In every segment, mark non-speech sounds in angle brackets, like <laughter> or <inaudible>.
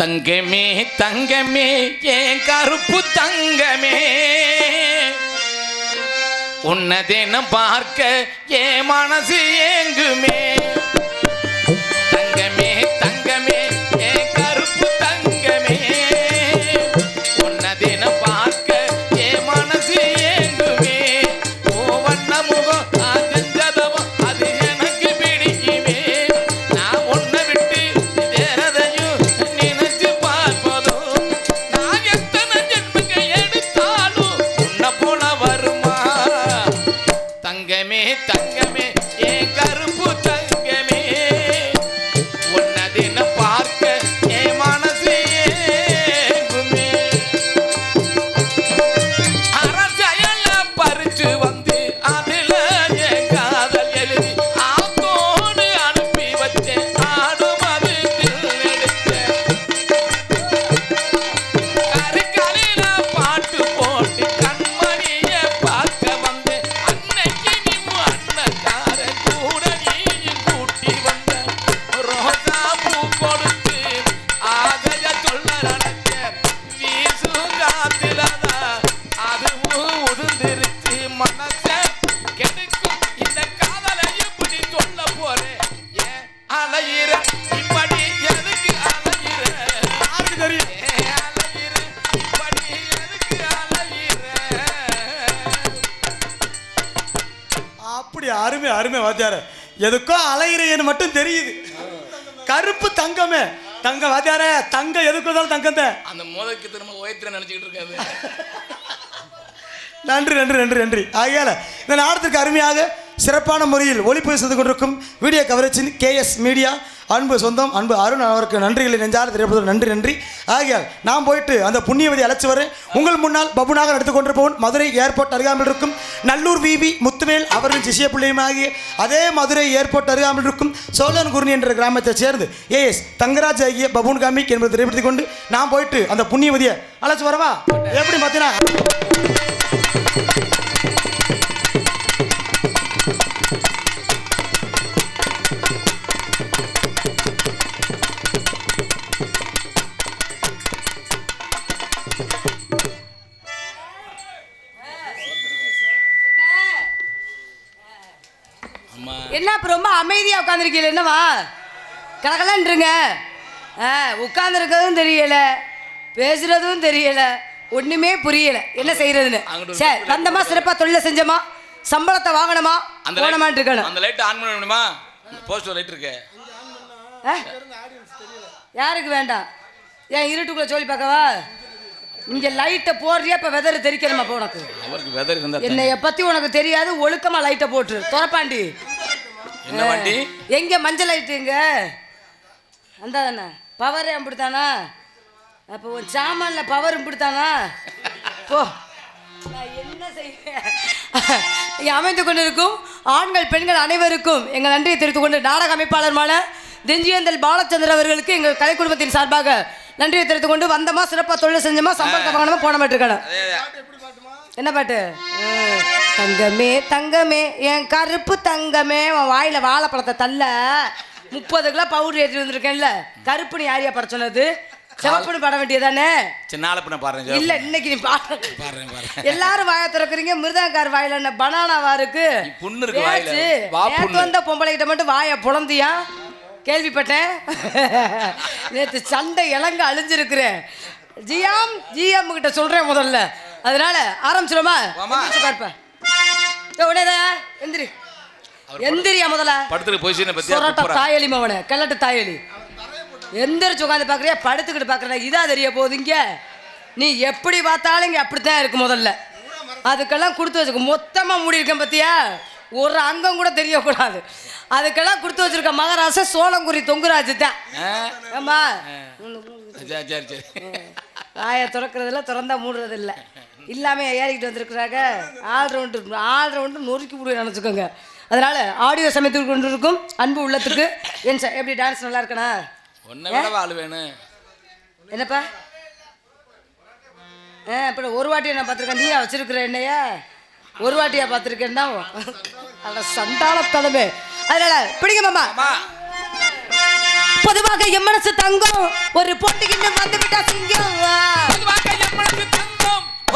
தங்கமே தங்கமே ஏன் கருப்பு தங்கமே. உன்னதேன பார்க்க ஏ மனசு ஏங்குமே. அப்படி அருமை அருமை வாத்தியார. எதுக்கோ அலையிறேன்னு மட்டும் தெரியுது. கருப்பு தங்கமே. தங்க வாத்தியார தங்க எதுக்கு வந்தாலும் தங்கம் தான் அந்த முதலுக்கு திரும்ப உயர்த்திர நினைச்சுக்கிட்டு இருக்காது. நன்றி நன்றி நன்றி நன்றி. ஆகையால இந்த நாடத்திற்கு அருமையாக சிறப்பான முறையில் ஒளிப்பதிவு செய்து கொண்டிருக்கும் வீடியோ கவரேஜின் கேஎஸ் மீடியா அன்பு சொந்தம் அன்பு அருண் அவருக்கு நன்றிகளை நெஞ்சார தெரிவிப்பது நன்றி நன்றி. ஆகியால் நான் போயிட்டு அந்த புண்ணியவதி அழைச்சி வரேன். உங்கள் முன்னால் பபுனாக நடத்து கொண்டிருப்பவன் மதுரை ஏர்போர்ட் அருகாமல் இருக்கும் நல்லூர் விவி முத்துவேல் அவரின் சிசிய பிள்ளையுமாகிய அதே மதுரை ஏர்போர்ட் அருகாமல் இருக்கும் சோழன் குருணி என்ற கிராமத்தை சேர்ந்து ஏஎஸ் தங்கராஜ் ஆகிய பபுன் காமிக் என்பதை தெரிவித்துக் கொண்டு நான் போயிட்டு அந்த புண்ணியவதியை அழைச்சி வரவா? எப்படி பார்த்தீங்கன்னா இப்போ ரொம்ப அமைதியாக உட்காந்துருக்கீங்க என்னவா? கலகலன்றுங்க. ஆ உட்காந்துருக்கிறதும் தெரியல பேசுறதும் தெரியல ஒண்ணுமே புரியல. என்ன செய்யறதுன்னு? சரி வந்தமா சிறப்பா தொழில செஞ்சோமா? சம்பளத்தை வாங்கணுமா? அந்த light- இருக்கணும் அந்த லைட் ஆன் பண்ண முடியுமா போஸ்டர் லைட் இருக்கு? யாருக்கு வேண்டாம்? ஏன் இருட்டுக்குள்ள சொல்லி பார்க்கவா? இங்க லைட்டை போடுறியா இப்ப வெதர் தெரிக்கணுமா உனக்கு? அவருக்கு வெதர் பத்தி உனக்கு தெரியாது ஒழுக்கமா லைட்டை போட்டுரு. துறப்பாண்டி என்ன வண்டி? எங்க மஞ்சள் லைட்டு எங்க அந்த தானே பவரே அப்படித்தானா? அப்போ உன் சாமான்ல பவர் இப்படித்தானா போ. நான் என்ன செய்வேன் அமைந்து கொண்டிருக்கும் ஆண்கள் பெண்கள் அனைவருக்கும் எங்கள் நன்றியை தெரிவித்துக் கொண்டு நாடக அமைப்பாளருமான தெஞ்சியந்தல் பாலச்சந்திர அவர்களுக்கு எங்கள் கலை குடும்பத்தின் சார்பாக நன்றியை தெரிவித்துக் கொண்டு வந்தமா சிறப்பாக தொழில் செஞ்சோமா சம்பளத்தை வாங்கணுமா போன மாட்டிருக்கணும் என்ன பாட்டு? தங்கமே தங்கமே என் கருப்பு தங்கமே உன் வாயில வாழைப்பழத்தை தள்ள. முப்பது கிலோ பவுடர் ஏற்றி வந்திருக்கேன்ல. கருப்புன்னு யாரையா பட சொன்னது? சிவப்புன்னு பட வேண்டியதானே சின்ன ஆளப்பின பாருங்க இல்ல இன்னைக்கு நீ பாடு பாருங்க பாருங்க எல்லாரும் வாயை திறக்கிறீங்க. மிருதங்கார் வாயில என்ன பனானாவா இருக்கு? நீ புண்ணு இருக்கு வாயில. நேத்து புண்ணு. வந்த பொம்பளை கிட்ட மட்டும் வாயை புலந்தியா கேள்விப்பட்டேன். நேத்து சண்டை இளங்க அழிஞ்சிருக்கிறேன். ஜியாம் ஜிஎம் கிட்ட சொல்றேன் முதல்ல. அதனால ஆரம்பிச்சிடுமா. உடனே எந்திரி. எந்திரியா முதல்ல? படுத்துட்டு பொசிஷனை பத்தி சொரட்ட தாயலி மவனே கிழட்டு தாயலி. எந்திரிச்சு உட்காந்து பார்க்குறியா? படுத்துக்கிட்டு பார்க்குறேன்? இதா தெரிய போகுது இங்க. நீ எப்படி பார்த்தாலும் இங்கே அப்படித்தான் இருக்கு முதல்ல. அதுக்கெல்லாம் கொடுத்து வச்சுக்க மொத்தமாக மூடி இருக்கேன் பார்த்தியா ஒரு அங்கம் கூட தெரியக்கூடாது. அதுக்கெல்லாம் கொடுத்து வச்சிருக்க மகாராச சோளங்குரி தொங்குராஜு தான் ஆமா சரி சரி வாயை திறக்கிறதில்ல திறந்தா மூடுறது இல்லாமல் ஏறிக்கிட்டு வந்திருக்கிறாங்க. ஆல் ரவுண்டு ஆல் ரவுண்டு நொறுக்கி விடுவேன் நினச்சிக்கோங்க அதனால ஆடியோ சமைத்து கொண்டு இருக்கும். அன்பு உள்ளத்துக்கு. என் சார் எப்படி டான்ஸ் நல்லா இருக்கணா என்னப்பா? ஆ இப்போ ஒரு வாட்டியை நான் பார்த்துருக்கேன். நீயா வச்சுருக்குற என்னையா? ஒரு வாட்டியா பார்த்துருக்கேன்னா அட சண்டால தலைமை அதனால பிடிங்க மாமா. பொதுவாக எம்மனசு தங்கம். ஒரு போட்டிக்கிட்டு வந்து விட்டா சிங்கம்.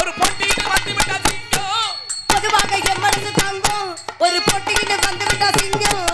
ஒரு பொட்டிக்கிட்டு வந்து விட்டா சிங்கம். பொதுவாக என் மனசு தாங்கும். ஒரு பொட்டிக்கிட்டு வந்து விட்டா சிங்கம்.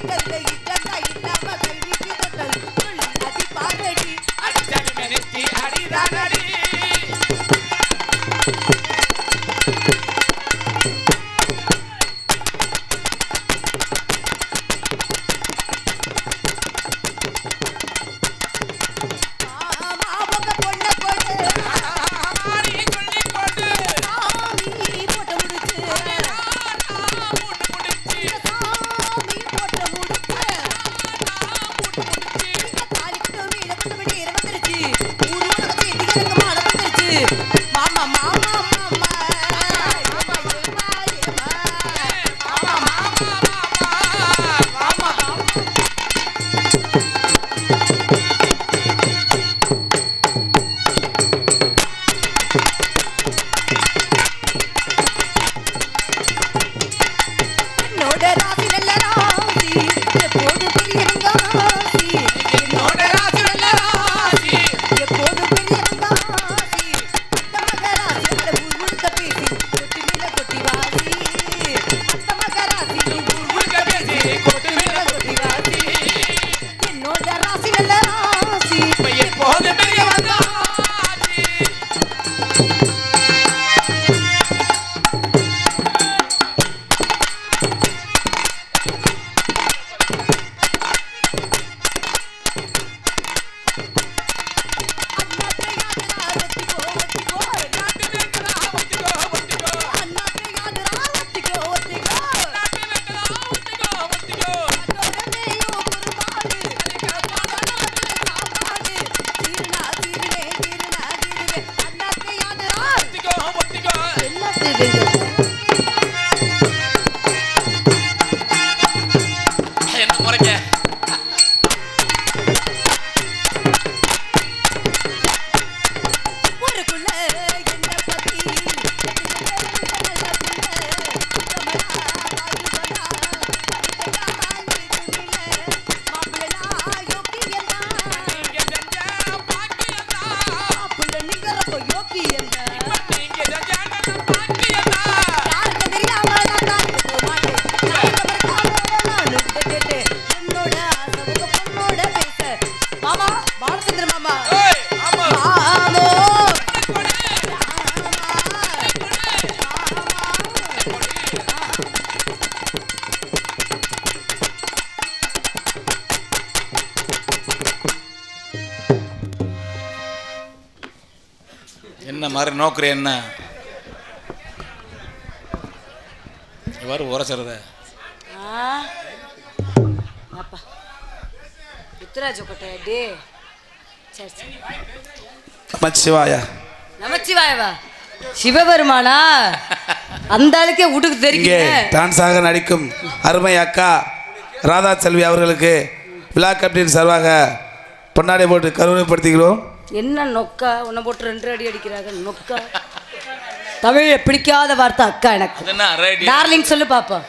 because they என்ன மாதிரி நோக்குற என்ன? எவ்வாறு உரசுறத. ஆ. அப்பா. ருத்ராஜ கொட்டையா டே சரி சரி. நமச்சிவாயா. நமச்சிவாயவா? சிவபெருமானா? அந்த ஆளுக்கே உடுக்கு தெரியுங்க டான்ஸாக நடிக்கும் அருமை அக்கா ராதா செல்வி அவர்களுக்கு விழா கமிட்டியின் சார்பாக பொன்னாடை போட்டு கருணைப்படுத்துகிறோம் என்ன நொக்கா? உன்னை போட்டு ரெண்டு அடி அடிக்கிறாங்க நொக்கா. <laughs> தமிழை பிடிக்காத வார்த்தை அக்கா எனக்கு. என்ன டார்லிங் சொல்லு பாப்போம்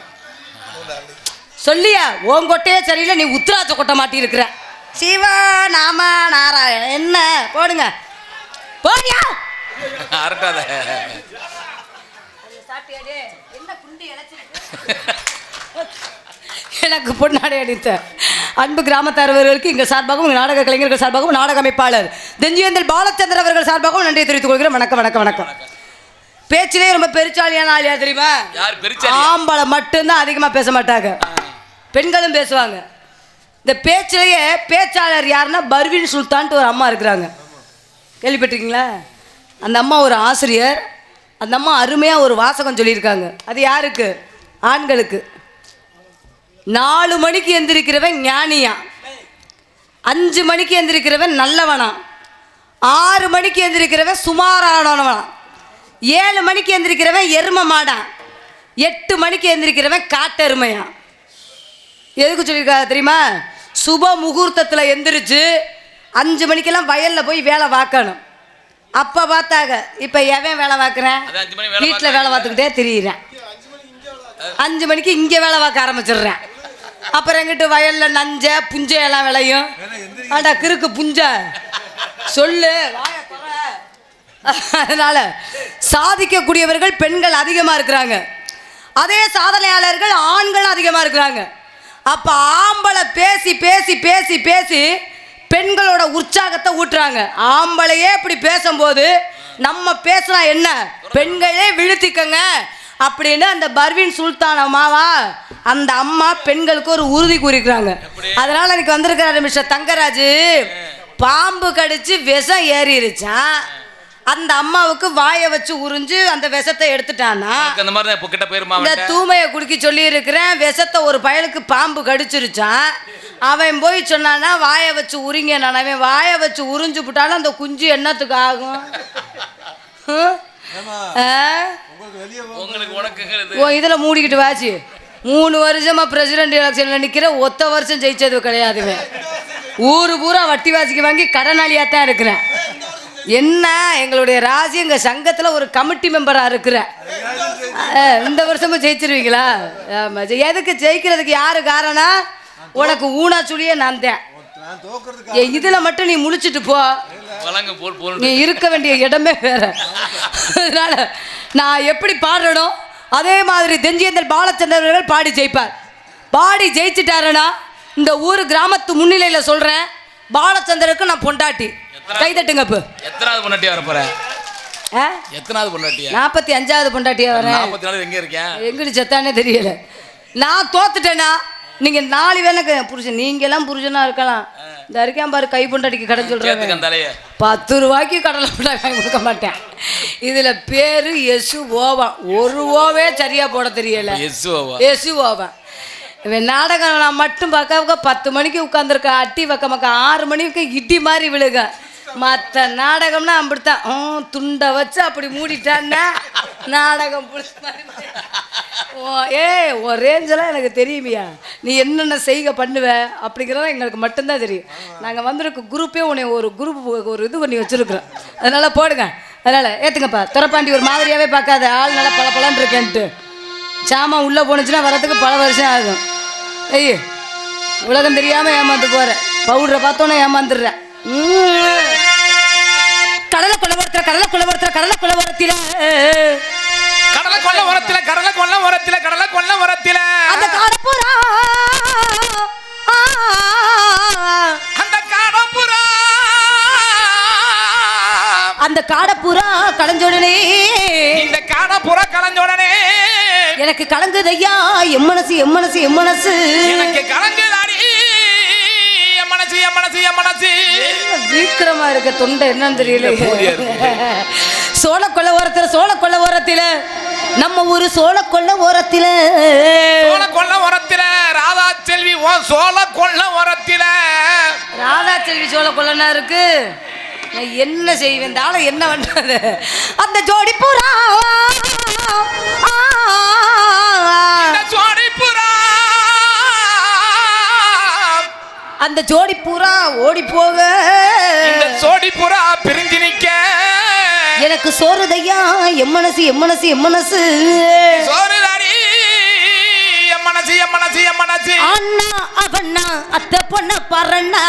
சொல்லியா? உன் கொட்டையே சரியில்லை நீ உத்ராட்ச கொட்டை மாட்டி இருக்கிற சிவா நாம நாராயணன் என்ன? போடுங்க. போடியா? அரட்டாத <laughs> எனக்கு பொன்னாடை அடித்த அன்பு கிராமத்தாரவர்களுக்கு எங்கள் சார்பாகவும் நாடக கலைஞர்கள் சார்பாகவும் நாடக அமைப்பாளர் தெஞ்சியந்தல் பாலச்சந்திர அவர்கள் சார்பாகவும் நன்றி தெரிவித்துக் கொள்கிறேன். வணக்கம் வணக்கம் வணக்கம். பேச்சிலே ரொம்ப பெருச்சாலியான ஆளியா தெரியுமா? ஆம்பளை மட்டும்தான் அதிகமாக பேச மாட்டாங்க. பெண்களும் பேசுவாங்க. இந்த பேச்சிலேயே பேச்சாளர் யாருன்னா பர்வீன் சுல்தான்ட்டு ஒரு அம்மா இருக்கிறாங்க. கேள்விப்பட்டிருக்கீங்களா? அந்த அம்மா ஒரு ஆசிரியர். அந்த அம்மா அருமையாக ஒரு வாசகம் சொல்லியிருக்காங்க. அது யாருக்கு? ஆண்களுக்கு. நாலு மணிக்கு எந்திரிக்கிறவன் ஞானியா? அஞ்சு மணிக்கு எந்திரிக்கிறவன் நல்லவனா? ஆறு மணிக்கு எந்திரிக்கிறவன் சுமாரானவனா? ஏழு மணிக்கு எந்திரிக்கிறவன் எரும மாடான் எட்டு மணிக்கு எந்திரிக்கிறவன் காட்டெருமையா? எதுக்கு சொல்லியிருக்காங்க தெரியுமா? சுப முகூர்த்தத்தில் எந்திரிச்சு அஞ்சு மணிக்கெல்லாம் வயலில் போய் வேலை பார்க்கணும். அப்போ பார்த்தாங்க இப்போ எவன் வேலை பார்க்குறேன்? வீட்டில் வேலை பார்த்துக்கிட்டே திரியிறேன். அஞ்சு மணிக்கு இங்கே வேலை பார்க்க ஆரம்பிச்சிடுறேன். அப்புறம் எங்கிட்டு வயலில் நஞ்ச புஞ்சை எல்லாம் விளையும். ஆண்டா கிறுக்கு புஞ்சை. சொல்லு. அதனால சாதிக்கக்கூடியவர்கள் பெண்கள் அதிகமாக இருக்கிறாங்க. அதே சாதனையாளர்கள் ஆண்கள் அதிகமாக இருக்கிறாங்க. அப்போ ஆம்பளை பேசி பேசி பேசி பேசி பெண்களோட உற்சாகத்தை ஊட்டுறாங்க. ஆம்பளையே இப்படி பேசும்போது நம்ம பேசினா என்ன? பெண்களே விழுத்திக்கங்க. அப்படின்னு அந்த பர்வீன் சுல்தான் அம்மாவா அந்த அம்மா பெண்களுக்கு ஒரு உறுதி கூறிக்கிறாங்க அதனால எனக்கு வந்திருக்கிறாரு மிஸ்டர் தங்கராஜ். பாம்பு கடிச்சு விஷம் ஏறிடுச்சான் அந்த அம்மாவுக்கு வாயை வச்சு உறிஞ்சு அந்த விஷத்தை எடுத்துட்டானா? அந்த மாதிரி கிட்ட போயிருமா இந்த? தூமையை குடிக்க சொல்லி இருக்கிறேன் விஷத்தை ஒரு பயலுக்கு பாம்பு கடிச்சிருச்சான் அவன் போய் சொன்னானா வாயை வச்சு உரிங்க நான் அவன் வாயை வச்சு உறிஞ்சு விட்டாலும் அந்த குஞ்சு என்னத்துக்கு ஆகும்? <laughs> உங்களுக்கு உனக்குங்கிறது ஓ இதில் மூடிக்கிட்டு வாச்சு மூணு வருஷமா பிரசிடென்ட் எலெக்ஷனில் நிற்கிற ஒத்த வருஷம் ஜெயிச்சது கிடையாதுங்க. ஊரு பூரா வட்டி வாசிக்கு வாங்கி கடனாளியாக தான் இருக்கிறேன். என்ன எங்களுடைய ராசி எங்கள் சங்கத்தில் ஒரு கமிட்டி மெம்பராக இருக்கிறேன் இந்த வருஷமும் ஜெயிச்சிருவீங்களா? ஆமா, ஜெ- எதுக்கு ஜெயிக்கிறதுக்கு யாரு காரணம்? உனக்கு ஊனா சுழியே நான் தான். இதுல மட்டும் நீ முழிச்சிட்டு போ. நீ இருக்க வேண்டிய இடமே வேற. அதனால நான் எப்படி பாடுறனோ அதே மாதிரி தெஞ்சியந்தல் பாலச்சந்திரர்கள் பாடி ஜெயிப்பார். பாடி ஜெயிச்சிட்டாருன்னா இந்த ஊர் கிராமத்து முன்னிலையில் சொல்கிறேன் பாலச்சந்தருக்கு நான் பொண்டாட்டி. கைதட்டுங்க இப்போ எத்தனாவது பொண்டாட்டியா வர போற? ஆ? எத்தனாவது பொண்டாட்டியா? நாற்பத்தி அஞ்சாவது பொண்டாட்டியா வரேன் எங்கிட்டு செத்தானே தெரியல. நான் தோத்துட்டேனா நீங்கள் நாலு வேலைக்கு புருஷன் நீங்கெல்லாம் புருஷனாக இருக்கலாம். இந்த இருக்கேன் பாரு கை பொண்டாட்டிக்கு கடன் சொல்கிறேன் பத்து ரூபாய்க்கு கடலை மிட்டாய் வாங்கி கொடுக்க மாட்டேன். இதில் பேர் எசு ஓவன் ஒரு ஓவே சரியாக போட தெரியல. எசு ஓவன் இவன் நாடகம் நான் மட்டும் பார்க்க பத்து மணிக்கு உட்காந்துருக்க அட்டி வைக்க மக்க ஆறு மணிக்கு இடி மாதிரி விழுக. மற்ற நாடகம்னா அப்படித்தான். ம் துண்டை வச்சு அப்படி மூடிட்டான்னா நாடகம் ஏ ஓ ஏய் ரேஞ்செல்லாம் எனக்கு தெரியுமியா. நீ என்னென்ன செய்க பண்ணுவ அப்படிங்கிறத எங்களுக்கு மட்டும்தான் தெரியும். நாங்கள் வந்திருக்க குரூப்பே உன்னை ஒரு குரூப் ஒரு இது பண்ணி வச்சுருக்குறோம். அதனால் போடுங்க. அதனால் ஏற்றுங்கப்பா துறப்பாண்டி ஒரு மாதிரியாகவே பார்க்காத. ஆள் நல்லா பல இருக்கேன்ட்டு. சாமான் உள்ளே போணுச்சுன்னா வரதுக்கு பல வருஷம் ஆகும். ஐயோ உலகம் தெரியாமல் ஏமாந்து போகிற பவுடரை பார்த்தோன்னே ஏமாந்துடுறேன் கடலை குலவரத்தில் கடலை குலவரத்தில் கடலை குலவரத்தில் கடலை கொல்ல உரத்தில கடலை கொல்ல உரத்தில கடலை கொல்ல உரத்தில அந்த காடப்புறா அந்த காடப்புறா அந்த காடப்புறா களைஞ்சோடனே இந்த காடப்புறா கலைஞ்சோடனே எனக்கு கலங்குதையா எம் மனசு எம் மனசு எம் மனசு. எனக்கு கலங்குதாடி. என் மனசு என் மனசு என் மனசு. வீக்கிரமா இருக்க தொண்டை என்னன்னு தெரியல சோழ கொள்ள ஓரத்துல சோழ கொள்ள ஓரத்துல. நம்ம ஊரு சோழ கொள்ள ஓரத்துல. சோழ கொள்ள உரத்தில ராதா செல்வி ஓ சோழ கொள்ள உரத்தில ராதா செல்வி சோழ கொள்ளனா இருக்கு? நான் என்ன செய்வேன்? என்ன பண்றது? அந்த ஜோடி பூரா அந்த ஜோடி பூரா ஓடி போக. இந்த சோடி புறா பிரிஞ்சு நிக்க. எனக்கு சோறுதையா எம் மனசு எம் மனசு எம் மனசு. சோறு தாடி என் மனசு என் மனசு என் மனசு. அண்ணா அவண்ணா அத்தை பொண்ண பறண்ணா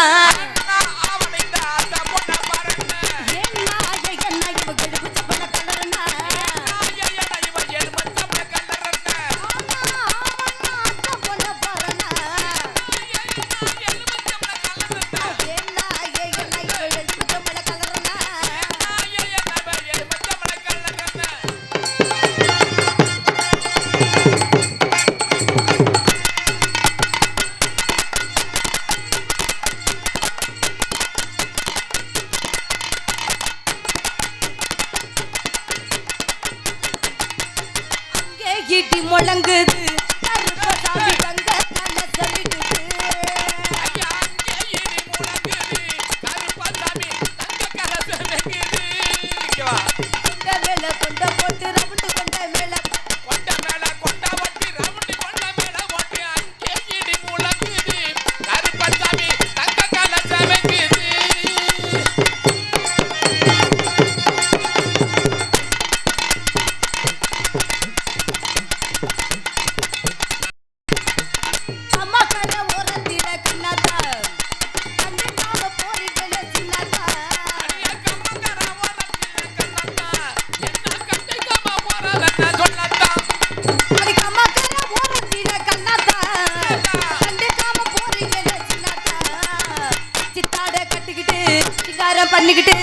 பண்ணிக்கிட்டு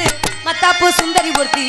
மத்தாப்பு சுந்தரி ஒருத்தி.